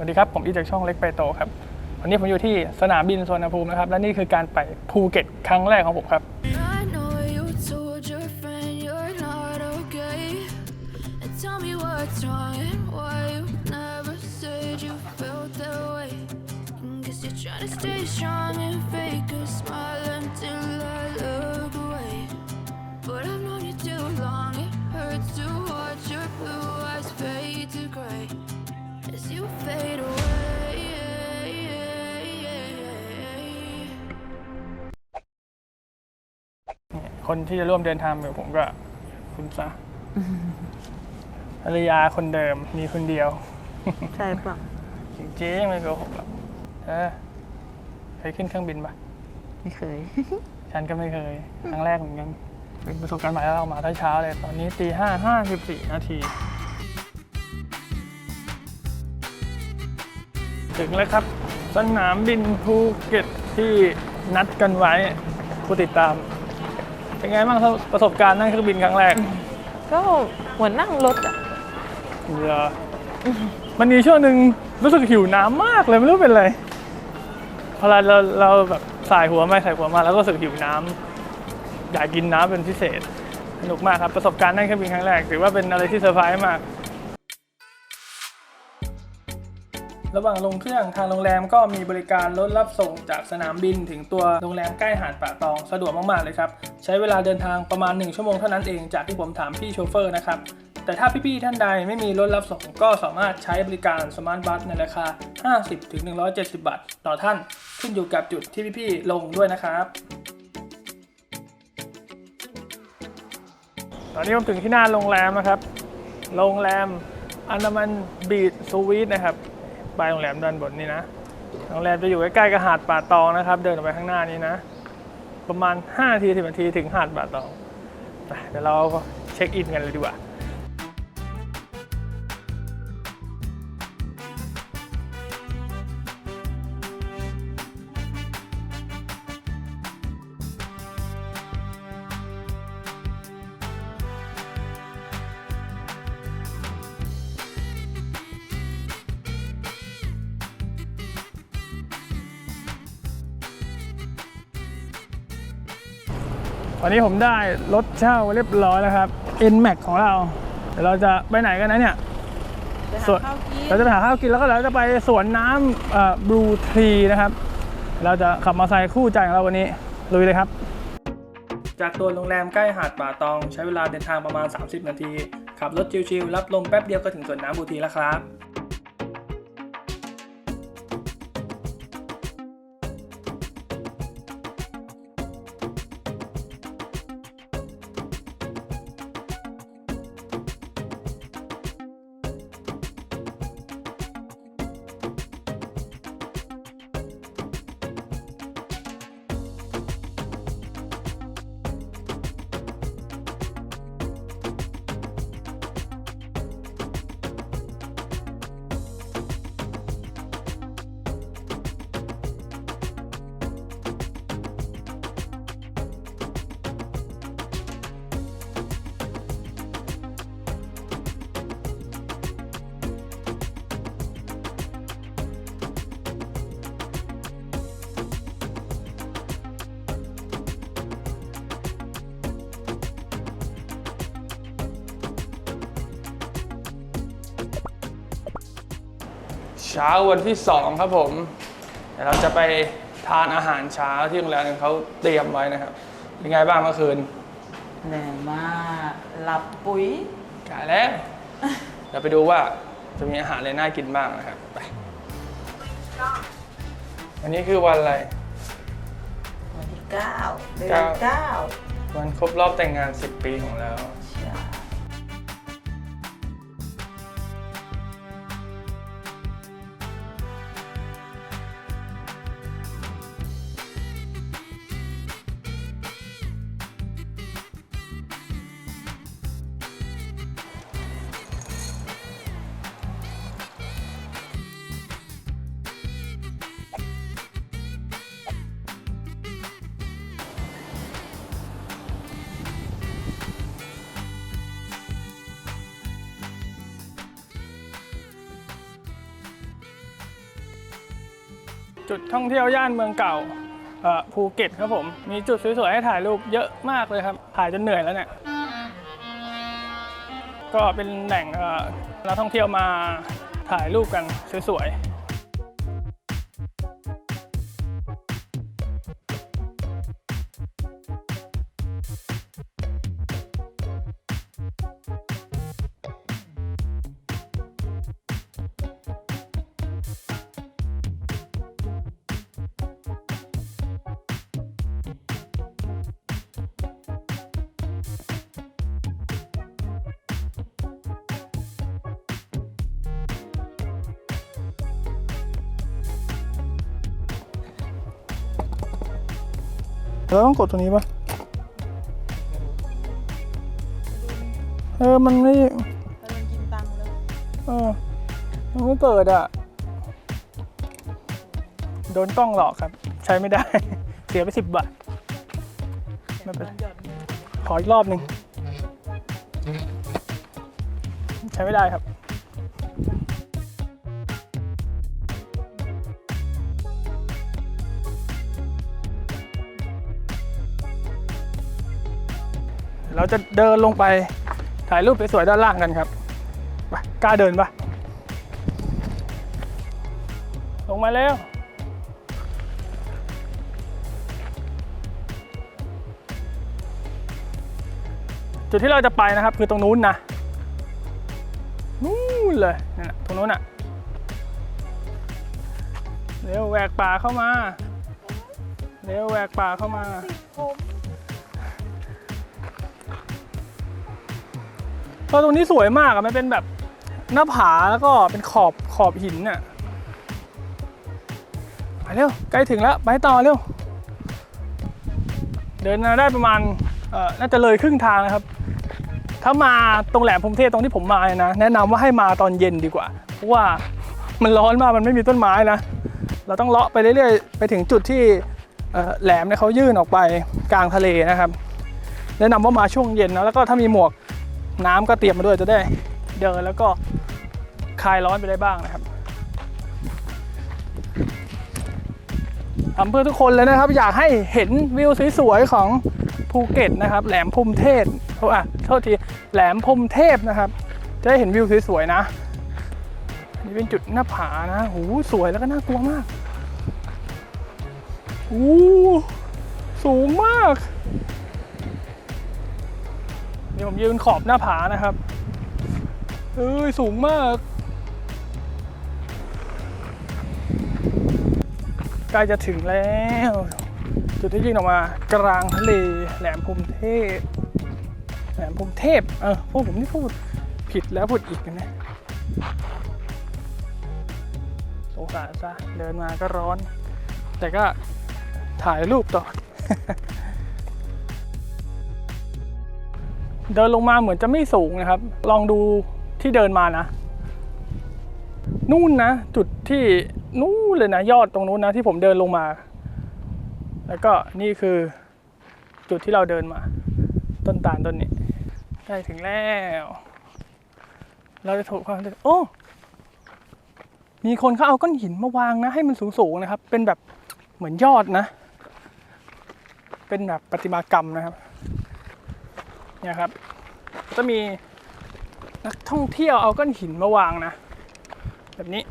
วัสดีครับ ผมอีจากช่องเล็กไปโตครับ วันนี้ผมอยู่ที่สนามบินสุวรรณภูมินะครับ และนี่คือการไปภูเก็ตครั้งแรกของผมครับ I know you told your friend you're not okay. And tell me what's wrong and why you never said you felt that way. Guess you're trying to stay strong and fake a smile until I look away. But I've known you too long, it hurts to watch your blue คนที่จะร่วมเดินทางกับผมก็คุณซะภรรยาคนเดิมมีคนเดียว ใช่ปะจริงๆไม่โกหกหรอกเออเคยขึ้นเครื่องบินปะไม่เคย ฉันก็ไม่เคย ครั้งแรกเหมือนกัน เป็นประสบการณ์ใหม่แล้วเรามาตั้งเช้าเลย ตอนนี้ตีห้าห้าสิบสี่นาที ถึงแล้วครับ สนามบินภูเก็ตที่นัดกันไว้ผู้ติดตาม เป็นไงบ้างครับประสบการณ์นั่งเครื่องบินครั้งแรกก็เหมือนนั่งรถอะเหรอมันมีช่วงหนึ่งรู้สึกหิวน้ำมากเลยไม่รู้เป็นไรพอเราเราเราแบบสายหัวไม่สายหัวมาแล้วก็รู้สึกหิวน้ำอยากกินน้ำเป็นพิเศษสนุกมากครับประสบการณ์นั่งเครื่องบินครั้งแรกถือว่าเป็นอะไรที่เซอร์ไพรส์มาก ระหว่างลงเครื่องทางโรงแรมก็มีบริการรถรับส่งจากสนามบินถึงตัวโรงแรมใกล้หาดป่าตองสะดวกมากๆเลยครับใช้เวลาเดินทางประมาณ 1 ชั่วโมงเท่านั้นเองจากที่ผมถามพี่โชเฟอร์นะครับแต่ถ้าพี่ๆท่านใดไม่มีรถรับส่งก็สามารถใช้บริการสมาร์ทบัสในราคา 50-170 บาท ต่อท่านขึ้นอยู่กับจุดที่พี่ๆลงด้วยนะครับตอนนี้ผมถึงที่หน้าโรงแรมนะครับ โรงแรมอันดามันบีชสวีทนะครับ ไปโรงแรมด้านบนนี่นะโรงแรมจะอยู่ใกล้ๆกับหาดป่าตองนะครับ เดินออกไปข้างหน้านี้นะ ประมาณ5นาทีสิบนาทีถึงหาดป่าตองเดี๋ยวเราเช็คอินกันเลยดีกว่า วันนี้ผมได้รถเช่าเรียบร้อยแล้วครับ N Max ของเรา เดี๋ยวเราจะไปไหนกันนะเนี่ยไปหาส่วนข้าวกินเราจะไปหาข้าวกินแล้วก็เราจะไปสวนน้ำบลูทรีนะครับ เราจะขับมอเตอร์ไซค์คู่ใจของเราวันนี้ลุยเลยครับ จากตัวโรงแรมใกล้หาดป่าตอง ใช้เวลาเดินทางประมาณ 30 นาที ขับรถชิลๆรับลมแป๊บเดียวก็ถึงสวนน้ำบลูทรีแล้วครับ เช้าวันที่ 2 ครับผมเดี๋ยวเราจะไปทานอาหารเช้าที่โรงแรมเขาเตรียมไว้นะครับ เป็นไงบ้างเมื่อคืนเหนื่อยมากหลับปุ๋ยกายแล้วเดี๋ยวไปดูว่าจะมีอาหารอะไรน่ากินบ้างนะครับไปวันนี้คือวันอะไร วันที่เก้าเดือเก้านเก้าวันครบรอบแต่งงาน 10 ปีของเรา ใช่ จุดท่องเที่ยวย่านเมืองเก่าภูเก็ตครับผม มีจุดสวยๆให้ถ่ายรูปเยอะมากเลยครับ ถ่ายจนเหนื่อยแล้วเนี่ย ก็เป็นแหล่งนักท่องเที่ยวมาถ่ายรูปกันสวยๆ เราต้องกดตรงนี้ปะเออ มันไม่มันกินตังค์เลยเออมันไม่เปิดอะ โดนกล้องหลอกครับ ใช้ไม่ได้ เสียไปสิบบาท ไม่เป็นไรหยอดขออีกรอบหนึ่ง ใช้ไม่ได้ครับ เราจะเดินลงไปถ่ายรูปสวยๆด้านล่างกันครับไปกล้าเดินปะลงมาเร็วจุดที่เราจะไปนะครับคือตรงนู้นนะนู่นเลยนั่นน่ะตรงนู้นอะเร็วแหวกป่าเข้ามาเร็วแหวกป่าเข้ามา เพราตรงนี้สวยมากอะมันเป็นแบบหน้าผาแล้วก็เป็นขอบขอบหินน่ะไปเร็วใกล้ถึงแล้ว ไปต่อเร็ว เดินมาได้ประมาณน่าจะเลยครึ่งทางนะครับ ถ้ามาตรงแหลมพรมเทพตรงที่ผมมาเนี่ยนะ แนะนำว่าให้มาตอนเย็นดีกว่า เพราะว่ามันร้อนมากมันไม่มีต้นไม้นะ เราต้องเลาะไปเรื่อยๆ ไปถึงจุดที่แหลมเนี่ยเขายื่นออกไปกลางทะเลนะครับ แนะนำว่ามาช่วงเย็นนะแล้วก็ถ้ามีหมวก น้ำก็เตรียมมาด้วยจะได้เดินแล้วก็คลายร้อนไปได้บ้างนะครับทำเพื่อทุกคนเลยนะครับ อยากให้เห็นวิวสวยๆของภูเก็ตนะครับ แหลมพรหมเทพเพราะอะโทษทีแหลมพรหมเทพนะครับ จะได้เห็นวิวสวยๆนะนี่เป็นจุดหน้าผานะโหสวยแล้วก็น่ากลัวมากโอ้สูงมาก นี่ผมยืนขอบหน้าผานะครับเอ้ยสูงมาก ใกล้จะถึงแล้ว จุดที่ยื่นออกมากลางทะเลแหลมพรมเทพ แหลมพรมเทพ เออพวกผมนี่พูดผิดแล้วพูดอีกนะเนี่ยสงสารซะเดินมาก็ร้อน แต่ก็ถ่ายรูปต่อ เดินลงมาเหมือนจะไม่สูงนะครับ ลองดูที่เดินมานะ นู่นนะ จุดที่นู่นเลยนะยอดตรงนู้นนะที่ผมเดินลงมา แล้วก็นี่คือจุดที่เราเดินมา ต้นตาลต้นนี้ใกล้ถึงแล้ว เราจะถูกความโอ้มีคนเขาเอาก้อนหินมาวางนะ ให้มันสูงๆนะครับ เป็นแบบเหมือนยอดนะ เป็นแบบประติมากรรมนะครับ เนี่ยครับ จะมีนักท่องเที่ยวเอาก้อนหินมาวางนะ แบบนี้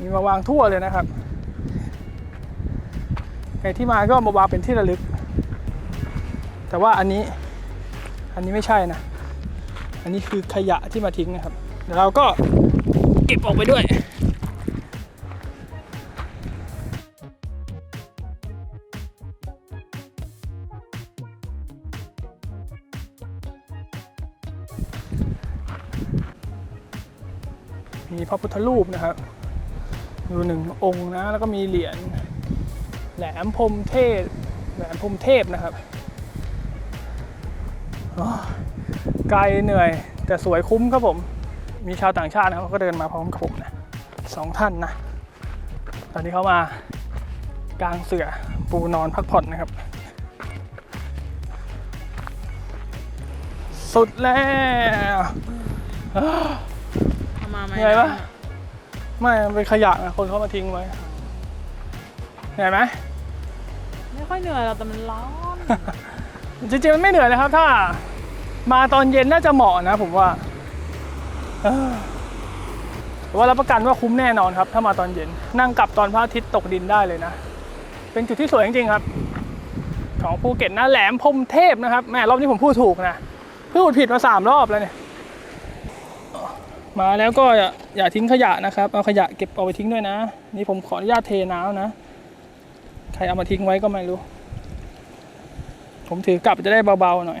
มีมาวางทั่วเลยนะครับใครที่มาก็มาวางเป็นที่ระลึก แต่ว่าอันนี้อันนี้ไม่ใช่นะ อันนี้คือขยะที่มาทิ้งนะครับ เดี๋ยวเราก็เก็บออกไปด้วย มีพระพุทธรูปนะครับอยู่หนึ่งองค์นะ แล้วก็มีเหรียญแหลมพรมเทพแหลมพรมเทพนะครับไกลเหนื่อย แต่สวยคุ้มครับผม มีชาวต่างชาตินะเขาก็เดินมาพร้อมกับผมนะสองท่านนะ ตอนนี้เขามากลางเสื่อปูนอนพักผ่อนนะครับ สุดแล้ว มาไหมเหนื่อยปะไม่มันเป็นขยะนะคนเขามาทิ้งไว้เหนื่อยไหม ไม่ค่อยเหนื่อยหรอกแต่มันร้อน จริงๆมันไม่เหนื่อยนะครับ ถ้า มาตอนเย็นน่าจะเหมาะนะ ผมว่าเออแต่ว่ารับประกันว่าคุ้มแน่นอนครับ ถ้ามาตอนเย็น นั่งกลับตอนพระอาทิตย์ตกดินได้เลยนะ เป็นจุดที่สวยจริงๆครับ ของภูเก็ตนะแหลมพรหมเทพนะครับแหม่รอบนี้ผมพูดถูกนะพูดผิดมาสามรอบแล้วเนี่ย มาแล้วก็อย่าอย่าทิ้งขยะนะครับ เอาขยะเก็บเอาไปทิ้งด้วยนะ นี่ผมขออนุญาตเทน้ำนะ ใครเอามาทิ้งไว้ก็ไม่รู้ ผมถือกลับจะได้เบาๆหน่อย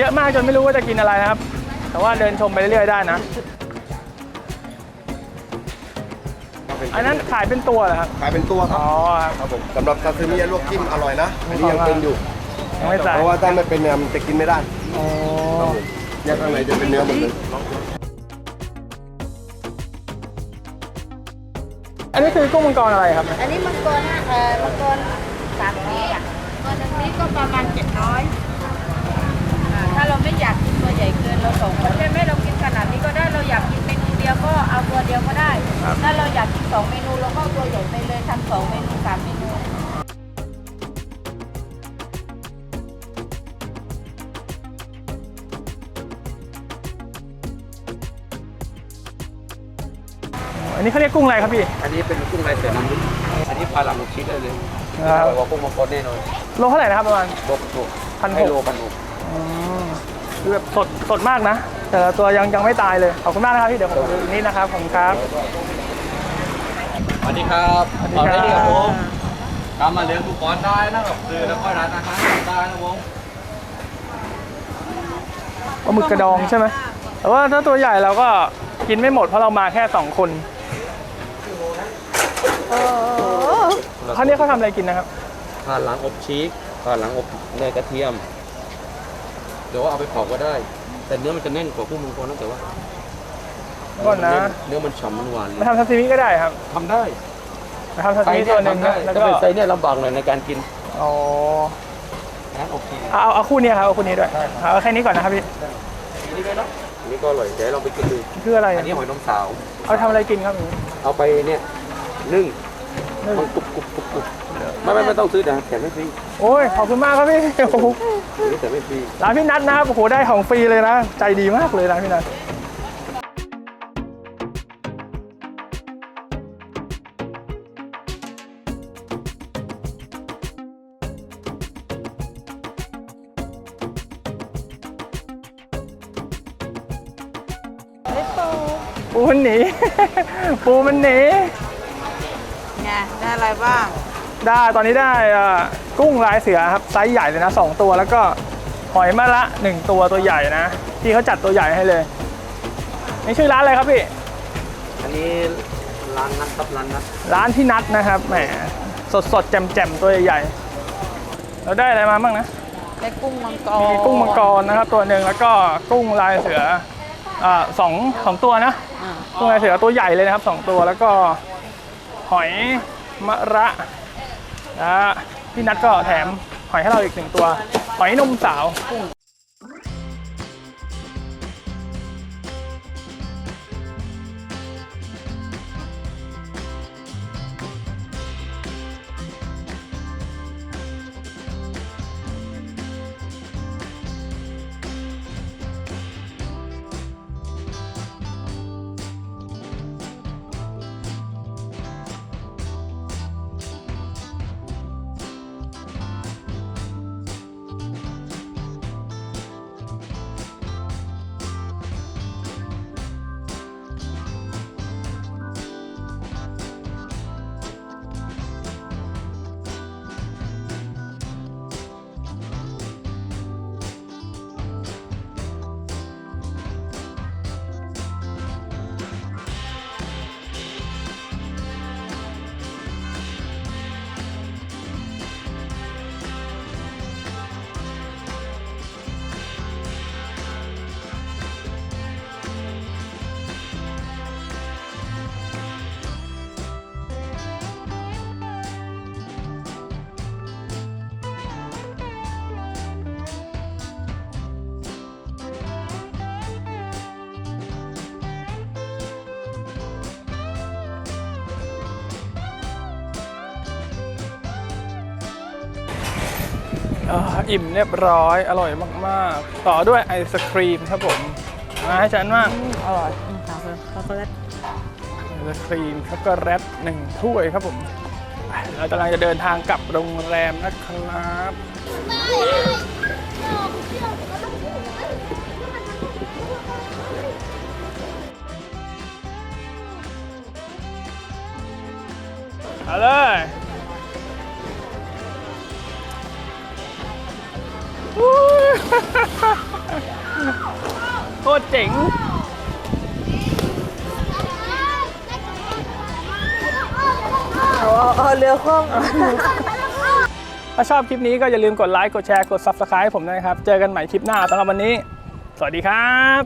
เยอะมากจนไม่รู้ว่าจะกินอะไรนะครับ แต่ว่าเดินชมไปเรื่อยๆได้นะ อันนั้นขายเป็นตัวเหรอครับ ขายเป็นตัวครัอ๋บอครับ ครับผมสำหรับซาซิมิลวกจิ้มอร่อยนะอันนี้ยังเป็นอยู่ ยังไม่ใส่เพราะว่าถ้าไม่เป็นเนี่ยมันจะกินไม่ได้อ๋อครับผมแยกข้างในจะเป็นเนื้อหมดเลยอันนี้คือกุ้งมังกรอะไรครับ อันนี้มังกรเอ่อมังกรสามนี้อะมังกรหนึ่งนี้ก็ประมาณเจ็ดร้อย ถ้าเราไม่อยากกินตัวใหญ่เกินเราสองคนใช่ไหมเรากินขนาดนี้ก็ได้เราอยากกินเมนูเดียวก็เอาตัวเดียวก็ได้ถ้าเราอยากกินสองเมนูเราก็เอาตัวใหญ่ไปเลยทำสองเมนูสามเมนูอันอันนี้เขาเรียกกุ้งอะไรครับพี่ อันนี้เป็นกุ้งลายเสือน้ำลึกอันนี้ปลาหลังลูกชิดได้เลยครับ อร่อยกว่ากุ้งมังกรแน่นอนโลเท่าไหร่นะครับประมาณ บกบกพันหก ให้โลพันหกอืม คือแบบสดสดมากนะ แต่ละตัวยังยังไม่ตายเลย ขอบคุณมากนะครับพี่เดี๋ยวผมดูอีกนิดนะครับผมครับ สวัสดีครับสวัสดีครับขอได้ดีครับผมตามมาเลี้ยงทุกคนได้นะครับซื้อแล้วก็ร้านอาหารได้นะผมปลาหมึกกระดองใช่ไหมแต่ว่าถ้าตัวใหญ่เราก็กินไม่หมดเพราะเรามาแค่สองคนเขาเนี่ยเขาทำอะไรกินนะครับผ่านหลังอบชีสผ่านหลังอบเนยกระเทียม เดี๋ยวว่าเอาไปเผาก็ได้ แต่เนื้อมันจะแน่นกว่ากุ้งมังกรนะแต่ว่าก่อนนะ เนื้อมันฉ่ำมันหวานเลมายทำซาซิมิก็ได้ครับทำได้มาทำซาซิมิตัวหนึ่งทำได้นะแล้วแต่ก็เป็นไซส์เนี่ยลำบากหน่อยในการกินอ๋อนะโอเคเอาเอาเอาคู่นี้ครับเอาคู่นี้ด้วยได้ครับเอาแค่นี้ก่อนนะครับพี่อันนี้ไหมเนาะอันนี้ก็อร่อยเดี๋ยวลองไปกินดูคืออะไรอันนี้หอยนมสาว เอาทำอะไรกินครับอย่างนี้เอาไปเนี่ยนึ่งนึ่งมันกรุบกรุบกรุบกรุบ ไม่ไม่ไม่ต้องซื้อนะแถมไม่ฟรีโอ้ยขอบคุณมากครับพี่โอ้โหอันนี้แต่ไม่ฟรีร้านพี่นัทนะครับโอ้โหได้ของฟรีเลยนะ ใจดีมากเลยร้านพี่นัทปูมันหนี ปูมันหนี ไงได้อะไรบ้าง ได้ตอนนี้ได้เอ่อกุ้งลายเสือครับไซส์ใหญ่เลยนะสองตัวแล้วก็หอยมะละหนึ่งตัวตัวใหญ่นะที่เขาจัดตัวใหญ่ให้เลยนี่ชื่อร้านอะไรครับพี่อันนี้ร้านนัดครับร้านนัดร้านพี่นัทนะครับแหมสดสดๆแจ่มแจ่มๆตัวใหญ่ๆเราได้อะไรมาบ้างนะได้กุ้งมังกรมีกุ้งมังกรนะครับ ตัวหนึ่งแล้วก็กุ้งลายเสืออ่าสองสองตัวนะอ่ากุ้งลายเสือตัวใหญ่เลยนะครับสองตัวแล้วก็หอยมะระ และพี่นัทก็แถมหอยให้เราอีกหนึ่งตัว หอยนมสาว อ่าอิ่มเรียบร้อยอร่อยมากๆ ต่อด้วยไอศครีมครับผม มาให้ฉันมากอร่อยอืมค่ะช็อกโกแลตไอศครีมช็อกโกแลตหนึ่งถ้วยครับผมไปเรากำลังจะเดินทางกลับโรงแรมนะครับเอาเลย โคตรเจ๋งอ๋อเรือคว่ถ้าชอบคลิปนี้ก็อย่าลืมกดไลค์กดแชร์กด Subscribe ให้ผมด้วยนะครับ เจอกันใหม่คลิปหน้าสำหรับวันนี้ สวัสดีครับ